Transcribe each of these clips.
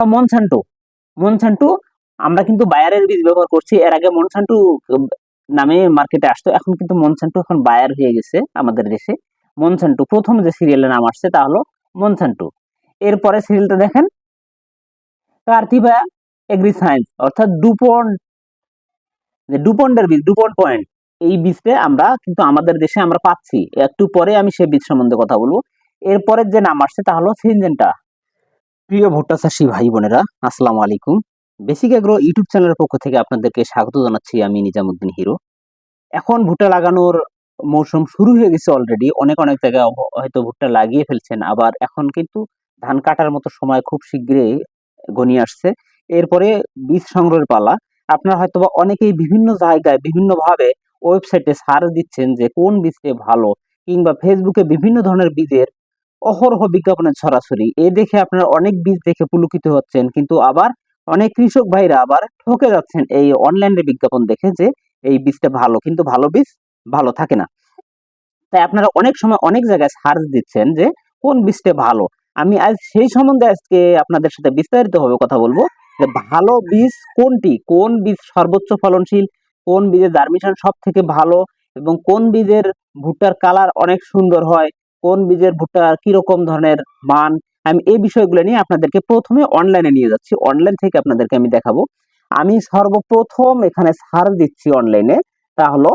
মনসান্টু মনসান্টু আমরা কিন্তু বায়ারের বীজ ব্যবহার করছি। এর আগে মনসান্টু নামে মার্কেটে আসতো। এখন কিন্তু মনসান্টু এখন বায়ার হয়ে গেছে আমাদের দেশে। মনসান্টু প্রথম যে সিরিয়ালের নাম আসছে তা হলো মনসান্টু এরপরে সিরিয়ালটা দেখেন। কার্থিবা এগ্রি সায়েন্স অর্থাৎ ডুপন যে ডুপন্ডের বীজ ডুপন পয়েন্ট এই বীজটা আমরা কিন্তু আমাদের দেশে আমরা পাচ্ছি। একটু পরে আমি সেই বীজ সম্বন্ধে কথা বলব। এরপরের যে নাম আসছে তা হলো সিনজেন্টা প্রিয় ভুট্টা চাষী ভাই বোনেরা, আসসালামু আলাইকুম। বেসিক এগ্রো ইউটিউব চ্যানেলের পক্ষ থেকে আপনাদেরকে স্বাগত জানাচ্ছি আমি নিজামুদ্দিন হিরো। এখন ভুট্টা লাগানোর মৌসুম শুরু হয়ে গেছে অলরেডি অনেক অনেক জায়গায় হয়তো ভুট্টা লাগিয়ে ফেলছেন। আবার এখন কিন্তু ধান কাটার মতো সময় খুব শীঘ্রই গনিয়ে আসছে। এরপরে বীজ সংগ্রহের পালা। আপনারা হয়তো বা অনেকেই বিভিন্ন জায়গায় বিভিন্নভাবে ওয়েবসাইটে সার্চ দিচ্ছেন যে কোন বীজটা ভালো কিংবা ফেসবুকে বিভিন্ন ধরনের বীজের অহরহ বিজ্ঞাপনের ছড়াছড়ি এ দেখে আপনারা অনেক বীজ দেখে পুলকিত হচ্ছেন, কিন্তু আবার অনেক কৃষক ভাইরা আবার ঠকে যাচ্ছেন এই অনলাইনে বিজ্ঞাপন দেখে যে এই বীজটা ভালো, কিন্তু ভালো বীজ ভালো থাকে না। তাই আপনারা অনেক সময় অনেক জায়গায় সার্চ দিচ্ছেন যে কোন বীজটা ভালো। আমি আজ সেই সম্বন্ধে আজকে আপনাদের সাথে বিস্তারিত ভাবে কথা বলব যে ভালো বীজ কোনটি? কোন বীজ সর্বোচ্চ ফলনশীল? কোন বীজের জার্মিশন সব থেকে ভালো? এবং কোন বীজের ভুট্টার কালার অনেক সুন্দর হয়? কোন বীজের ভুট্টার কীরকম ধরনের মান? আমি এই বিষয়গুলো নিয়ে আপনাদেরকে প্রথমে অনলাইনে নিয়ে যাচ্ছি। অনলাইন থেকে আপনাদেরকে আমি দেখাবো। আমি সর্বপ্রথম এখানে সার্চ দিচ্ছি অনলাইনে তা হলো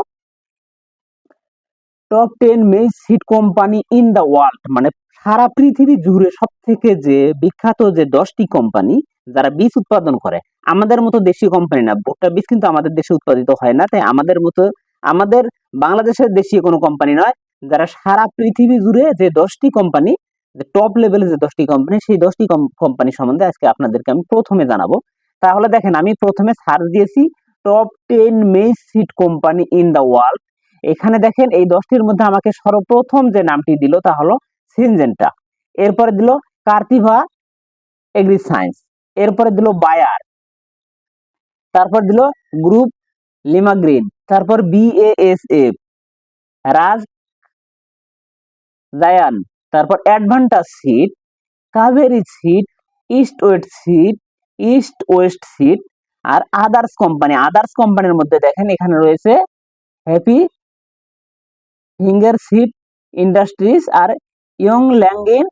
top ten maize seed company in the world মানে সারা পৃথিবী জুড়ে সব থেকে যে বিখ্যাত যে দশটি কোম্পানি যারা বীজ উৎপাদন করে, আমাদের মতো দেশি কোম্পানি না। ভুট্টা বীজ কিন্তু আমাদের দেশে উৎপাদিত হয় না। তাই আমাদের মতো, আমাদের বাংলাদেশের দেশীয় কোনো কোম্পানি নয়। যারা সারা পৃথিবী জুড়ে যে দশটি কোম্পানি টপ লেভেলের যে দশটি কোম্পানি সেই দশটি কোম্পানি সম্বন্ধে আজকে আপনাদেরকে আমি প্রথমে জানাব। তাহলে দেখেন, আমি প্রথমে সার্চ দিয়েছি top ten maize seed company in the world এখানে দেখেন, এই দশটির মধ্যে আমাকে সর্বপ্রথম যে নামটি দিল তা হলো সিনজেন্টা এরপরে দিল কার্তিভা এগ্রি সায়েন্স এরপরে দিল বায়ার তারপর দিল গ্রুপ লিমা গ্রিন তারপর বিএএসএফ রাজ জায়ান তারপর Advanta seed Kaveri seed East West seed East West seed আর আদার্স কোম্পানি আদার্স কোম্পানির মধ্যে দেখেন, এখানে রয়েছে হ্যাপি ফিঙ্গার সিট ইন্ডাস্ট্রিজ আর ইয়ং ল্যাঙ্গেন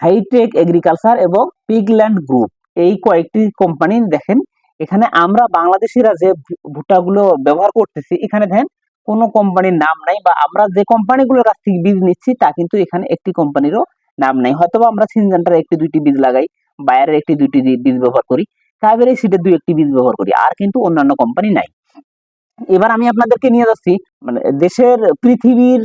হাইটেক এগ্রিকালচার এবং পিগল্যান্ড গ্রুপ এই কয়েকটি কোম্পানি দেখেন, এখানে আমরা বাংলাদেশিরা যে ভুট্টাগুলো ব্যবহার করতেছি, এখানে দেখেন কোনো কোম্পানির নাম নাই বা আমরা যে কোম্পানিগুলোর কাছ থেকে বীজ নিচ্ছি, তা কিন্তু এখানে একটি কোম্পানিরও নাম নাই। হয়তো আমরা সিনজেন্টার একটি দুইটি বীজ লাগাই, বায়ারের একটি দুইটি বীজ ব্যবহার করি, কাবেরি সিটের দুই একটি বীজ ব্যবহার করি, আর কিন্তু অন্যান্য কোম্পানি নাই। এবার আমি আপনাদেরকে নিয়ে যাচ্ছি মানে দেশের পৃথিবীর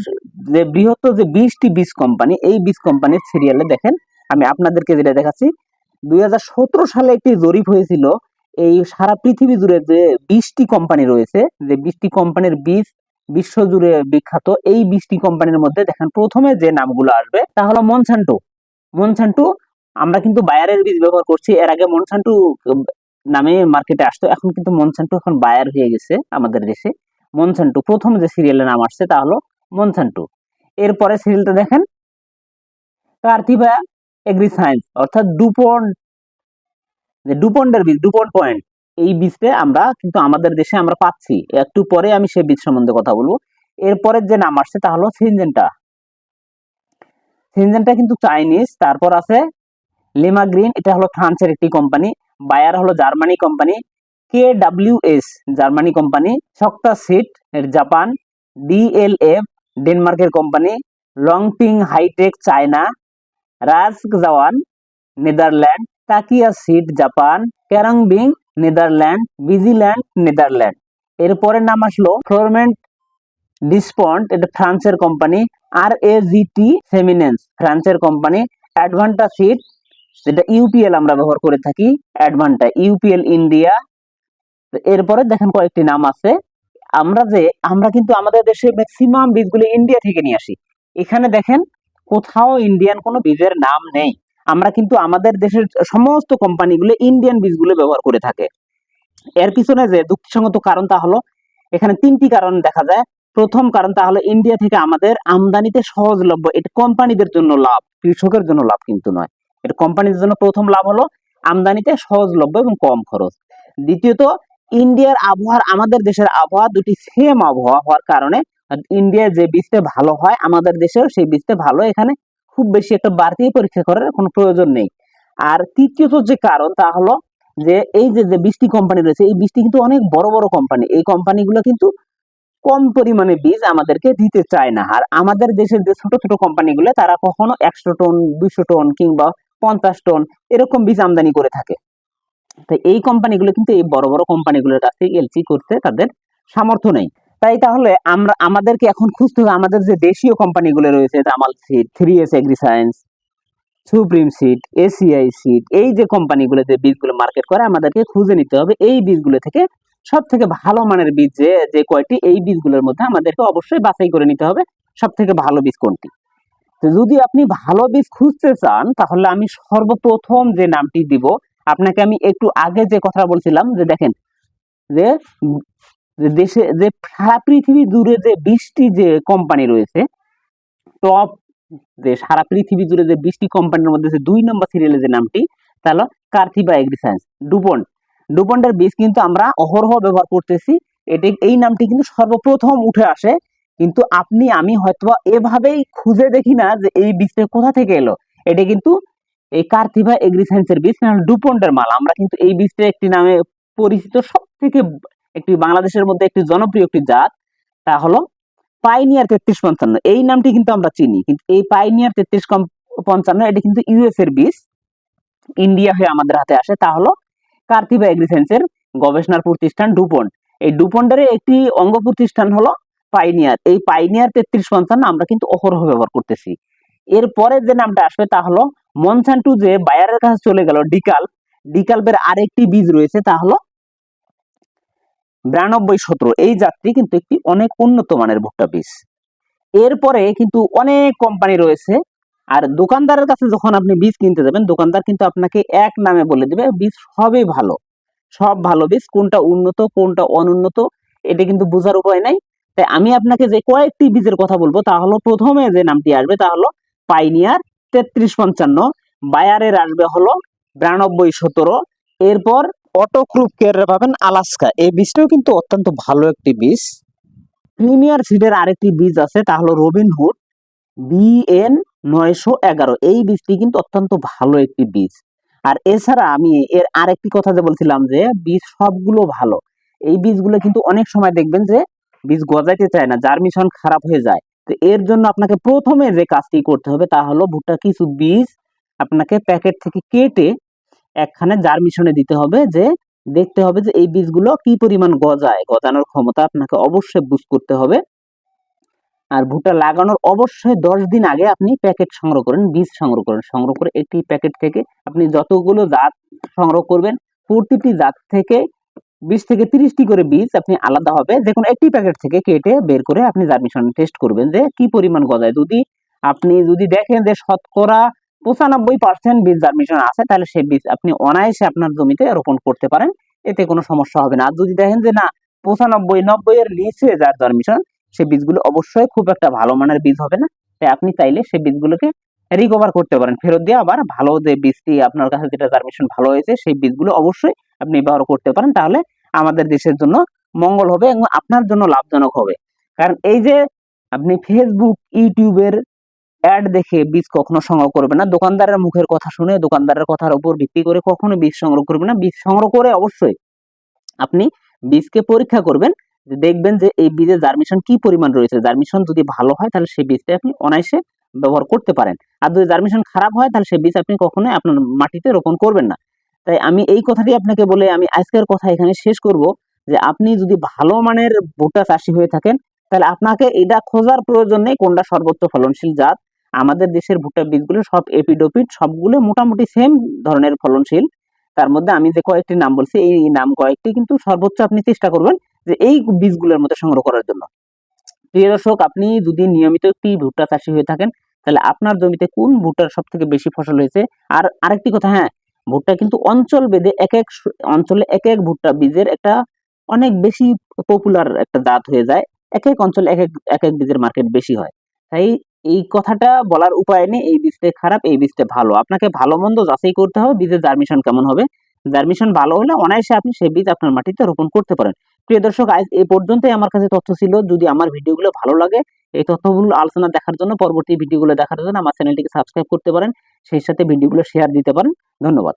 যে বৃহত্তর যে বিশটি বীজ কোম্পানি এই বীজ কোম্পানির সিরিয়ালে দেখেন, আমি আপনাদেরকে যেটা দেখাচ্ছি। দুই হাজার সতেরো সালে একটি জরিপ হয়েছিল, এই সারা পৃথিবী জুড়ে যে বিশটি কোম্পানি রয়েছে, যে বিশটি কোম্পানির বীজ বিশ্ব জুড়ে বিখ্যাত এই বিশটি কোম্পানির মধ্যে দেখেন প্রথমে যে নামগুলো আসবে, তা হলো মনসান্টু। মনসান্টু, আমরা কিন্তু বায়ারের বীজ ব্যবহার করছি। এর আগে মনসান্টু নামে মার্কেটে আসতো, এখন কিন্তু মনসান্টু এখন বায়ার হয়ে গেছে আমাদের দেশে। মনসান্টু, প্রথম যে সিরিয়ালের নাম আসছে, তা হলো মনসান্টু। এরপরে সিরিয়ালটা দেখেন কার্থিবা এগ্রি সায়েন্স অর্থাৎ ডুপন যে ডুপন্ডের বীজ ডুপন পয়েন্ট এই বীজটা আমরা কিন্তু আমাদের দেশে আমরা পাচ্ছি। একটু পরে আমি সেই বীজ সম্বন্ধে কথা বলব। এরপরের যে নাম আসছে তা হলো সিনজেন্টা। সিনজেন্টা কিন্তু চাইনিজ, তারপর আছে লিমা গ্রিন এটা হলো ফ্রান্সের একটি কোম্পানি, বায়ার হলো Germany company K W S Germany company, Sakata seed Japan DLF ডেনমার্কের company, Longping hi-tech China Rijk Zwaan Netherland, Takii seed Japan, ক্যারাংবিং Netherland বিজিল্যান্ড নেদারল্যান্ড। এরপরের নাম আসলো ফ্লোরমেন্ট ডিসপন্ট, এটা ফ্রান্সের কোম্পানি আর এ জিটি ফেমিনেন্স ফ্রান্সের কোম্পানি, অ্যাডভান্টা সিট যেটা ইউপিএল আমরা ব্যবহার করে থাকি, অ্যাডভান্টা, ইউপিএল ইন্ডিয়া। এরপরে দেখেন কয়েকটি নাম আছে। আমরা যে, আমরা কিন্তু আমাদের দেশে ম্যাক্সিমাম বীজগুলো ইন্ডিয়া থেকে নিয়ে আসি। এখানে দেখেন কোথাও ইন্ডিয়ান কোনো বীজের নাম নেই। আমরা কিন্তু আমাদের দেশের সমস্ত কোম্পানিগুলো ইন্ডিয়ান বীজগুলো ব্যবহার করে থাকে। এর পিছনে যে যুক্তিসঙ্গত কারণ তা হলো, এখানে তিনটি কারণ দেখা যায়। প্রথম কারণ তা হলো ইন্ডিয়া থেকে আমাদের আমদানিতে সহজলভ্য, এটা কোম্পানিদের জন্য লাভ, কৃষকের জন্য লাভ কিন্তু নয়। এটা কোম্পানিদের জন্য প্রথম লাভ হলো আমদানিতে সহজলভ্য এবং কম খরচ। দ্বিতীয়ত ইন্ডিয়ার আবহাওয়ার, আমাদের দেশের আবহাওয়া দুটি সেম আবহাওয়া হওয়ার কারণে ইন্ডিয়ার যে বীজটা ভালো হয়, আমাদের দেশেও সেই বীজটা ভালো। এখানে খুব বেশি একটা বাড়তি পরীক্ষা করার কোনো প্রয়োজন নেই। আর তৃতীয়ত যে কারণ তা হলো যে, এই যে যে বৃষ্টি কোম্পানি রয়েছে, এই বৃষ্টি কিন্তু অনেক বড় বড় কোম্পানি এই কোম্পানিগুলো কিন্তু কম পরিমাণে বীজ আমাদেরকে দিতে চায় না। আর আমাদের দেশের যে ছোট ছোট কোম্পানিগুলো তারা কখনো একশো টন, দুইশো টন কিংবা পঞ্চাশ টন এরকম বীজ আমদানি করে থাকে। তো এই কোম্পানিগুলো কিন্তু এই বড় বড় কোম্পানিগুলোর কাছ থেকে এলসি করতে তাদের সামর্থ্য নেই। তাই তাহলে আমরা, আমাদেরকে এখন খুঁজতে হবে আমাদের যে দেশীয় কোম্পানিগুলো রয়েছে Jamal seed three S agri science supreme seed ACI seed এই যে কোম্পানিগুলো যে বীজগুলো মার্কেট করে, আমাদেরকে খুঁজে নিতে হবে এই বীজগুলো থেকে সব থেকে ভালো মানের বীজ যে যে কয়টি, এই বীজগুলোর মধ্যে আমাদেরকে অবশ্যই বাছাই করে নিতে হবে সব থেকে ভালো বীজ কোনটি। তো যদি আপনি ভালো বীজ খুঁজতে চান, তাহলে আমি সর্বপ্রথম যে নামটি দিব, আপনাকে আমি একটু আগে যে কথা বলছিলাম, যে দেখেন, যে দেশে, যে সারা পৃথিবী জুড়ে যে বিশটি যে কোম্পানি রয়েছে টপ যে সারা পৃথিবী জুড়ে যে বিশটি কোম্পানির মধ্যে দুই নম্বর সিরিয়ালে যে নামটি, তা হলো কার্থিবা এগ্রি সায়েন্স ডুপন্ট ডুপন্টের বীজ কিন্তু আমরা অহরহ ব্যবহার করতেছি, এটি, এই নামটি কিন্তু সর্বপ্রথম উঠে আসে, কিন্তু আপনি, আমি হয়তোবা এভাবেই খুঁজে দেখি না যে এই বীজটা কোথা থেকে এলো। এটা কিন্তু এই কার্থিবা এগ্রি সায়েন্সের বীজ না ডুপন্টের মাল। আমরা কিন্তু এই বীজটা একটি নামে পরিচিত সব থেকে একটি বাংলাদেশের মধ্যে একটি জনপ্রিয় একটি জাত, তা হলো পাইনিয়ার তেত্রিশ পঞ্চান্ন। এই নামটি কিন্তু আমরা চিনি, কিন্তু এই পাইনিয়ার তেত্রিশ পঞ্চান্ন, এটি কিন্তু ইউএস এর বীজ। ইন্ডিয়া হয়ে আমাদের হাতে আসে, তা হলো কার্থিবা এগ্রিসেন্সের গবেষণার প্রতিষ্ঠান ডুপন্ট এই ডুপন্টের একটি অঙ্গ প্রতিষ্ঠান হলো পাইনিয়ার এই পাইনিয়ার তেত্রিশ পঞ্চান্ন আমরা কিন্তু অহরহ ব্যবহার করতেছি। এরপরে যে নামটা আসবে, তা হলো মনসান্টু যে বায়ারের কাছে চলে গেল ডিকাল ডিকালবের আরেকটি বীজ রয়েছে, তা হলো বিরানব্বই সতেরো, এই জাতটি কিন্তু একটি অনেক উন্নত মানের ভুট্টা বীজ। এরপরে কিন্তু অনেক কোম্পানি রয়েছে। আর দোকানদারের কাছে যখন আপনি বীজ কিনতে যাবেন, দোকানদার কিন্তু আপনাকে এক নামে বলে দিবে, বীজ সবই ভালো। সব ভালো বীজ, কোনটা উন্নত, কোনটা অনুন্নত, এটা কিন্তু বোঝার উপায় নাই। তাই আমি আপনাকে যে কয়েকটি বীজের কথা বলব, তা হলো প্রথমে যে নামটি আসবে, তা হলো পাইনিয়ার তেত্রিশ পঞ্চান্ন, বায়ারের আসবে হলো বিরানব্বই সতেরো, এরপর অটোক্রুপ কেয়ার পাবেন আলাস্কা। এই বীজটাও কিন্তু অত্যন্ত ভালো একটি বীজ। প্রিমিয়ার সিডের আরেকটি বীজ আছে, তা হলো রবিনহুড, বিএন নয়শো এগারো। এই বীজটি কিন্তু অত্যন্ত ভালো একটি বীজ। আর এছাড়া আমি এর আরেকটি কথা যে বলছিলাম যে, বীজ সবগুলো ভালো। এই বীজগুলো কিন্তু অনেক সময় দেখবেন যে, বীজ গজাইতে চায় না জার্মিশন খারাপ হয়ে যায়। তো এর জন্য আপনাকে প্রথমে যে কাজটি করতে হবে, তা হলো ভুট্টা কিছু বীজ আপনাকে প্যাকেট থেকে কেটে একখানে জার্মিশনে দিতে হবে যে, দেখতে হবে যে এই বীজগুলো কি পরিমাণ গজায়, গজানোর ক্ষমতা আপনাকে অবশ্যই বুঝ করতে হবে। আর ভুট্টা লাগানোর অবশ্যই দশ দিন আগে আপনি প্যাকেট সংগ্রহ করেন, বীজ সংগ্রহ করেন। সংগ্রহ করে একটি প্যাকেট থেকে আপনি যতগুলো জাত সংগ্রহ করবেন, প্রতিটি জাত থেকে বিশ থেকে তিরিশটি করে বীজ আপনি আলাদা হবে। যে কোনো একটি প্যাকেট থেকে কেটে বের করে আপনি জার্মিশন টেস্ট করবেন যে কি পরিমাণ গজায়। যদি আপনি যদি দেখেন যে শতকরা পঁচানব্বই পার্সেন্ট বীজ জার্মিশন আছে, তাহলে সেই বীজ আপনি অনায়াসে আপনার জমিতে রোপণ করতে পারেন, এতে কোনো সমস্যা হবে না। আর যদি দেখেন যে না, পঁচানব্বই নব্বই এর নিচে যার জার্মিশন, সেই বীজগুলো অবশ্যই খুব একটা ভালো মানের বীজ হবে না। তাই আপনি চাইলে সেই বীজগুলোকে রিকভার করতে পারেন। ফেরত দিয়ে আবার ভালো যে বীজটি আপনার কাছে যেটা জার্মিশন ভালো হয়েছে, সেই বীজগুলো অবশ্যই আপনি ব্যবহার করতে পারেন। তাহলে আমাদের দেশের জন্য মঙ্গল হবে এবং আপনার জন্য লাভজনক হবে। কারণ এই যে আপনি ফেসবুক ইউটিউবের অ্যাড দেখে বীজ কখনো সংগ্রহ করবে না। দোকানদারের মুখের কথা শুনে, দোকানদারের কথার উপর ভিত্তি করে কখনো বীজ সংগ্রহ করবে না। বীজ সংগ্রহ করে অবশ্যই আপনি বীজকে পরীক্ষা করবেন দেখবেন যে এই বীজের জার্মিশন কি পরিমাণ রয়েছে। জার্মিশন যদি ভালো হয়, তাহলে সেই বীজটা আপনি অনায়াসে ব্যবহার করতে পারেন। আর যদি জার্মিশন খারাপ হয়, তাহলে সেই বীজ আপনি কখনোই আপনার মাটিতে রোপণ করবেন না। তাই আমি এই কথাটি আপনাকে বলে আমি আজকের কথা এখানে শেষ করব, যে আপনি যদি ভালো মানের ভুট্টা চাষি হয়ে থাকেন, তাহলে আপনাকে এটা খোঁজার প্রয়োজন নেই কোনটা সর্বোচ্চ ফলনশীল জাত। আমাদের দেশের ভুট্টা বীজগুলো সব এপিডোপিড, সবগুলো মোটামুটি সেম ধরনের ফলনশীল। তার মধ্যে আমি যে কয়েকটি নাম বলছি, এই নাম কয়েকটি কিন্তু সর্বোচ্চ আপনি চেষ্টা করবেন যে এই বীজগুলোর মধ্যে সংগ্রহ করার জন্য। প্রিয় দর্শক, আপনি যদি নিয়মিত একটি ভুট্টা চাষি হয়ে থাকেন, তাহলে আপনার জমিতে কোন ভুট্টার সব থেকে বেশি ফসল হয়েছে? আর আরেকটি কথা হ্যাঁ ভুট্টা কিন্তু অঞ্চল বেঁধে এক এক অঞ্চলে এক এক ভুট্টা বীজের একটা অনেক বেশি পপুলার একটা জাত হয়ে যায়। এক এক অঞ্চলে এক এক এক এক বীজের মার্কেট বেশি হয়। তাই এই কথাটা বলার উপায় নেই, এই বীজটা খারাপ, এই বীজটা ভালো। আপনাকে ভালো মন্দ যাচাই করতে হবে, বীজের জার্মিশন কেমন হবে। জার্মিশন ভালো হলে অনায়াসে আপনি সেই বীজ আপনার মাটিতে রোপণ করতে পারেন। প্রিয় দর্শক, আজ এই পর্যন্তই আমার কাছে তথ্য ছিল। যদি আমার ভিডিওগুলো ভালো লাগে, এই তথ্যগুলো আলোচনা দেখার জন্য পরবর্তী ভিডিওগুলো দেখার জন্য আমার চ্যানেলটিকে সাবস্ক্রাইব করতে পারেন। সেই সাথে ভিডিওগুলো শেয়ার দিতে পারেন। ধন্যবাদ।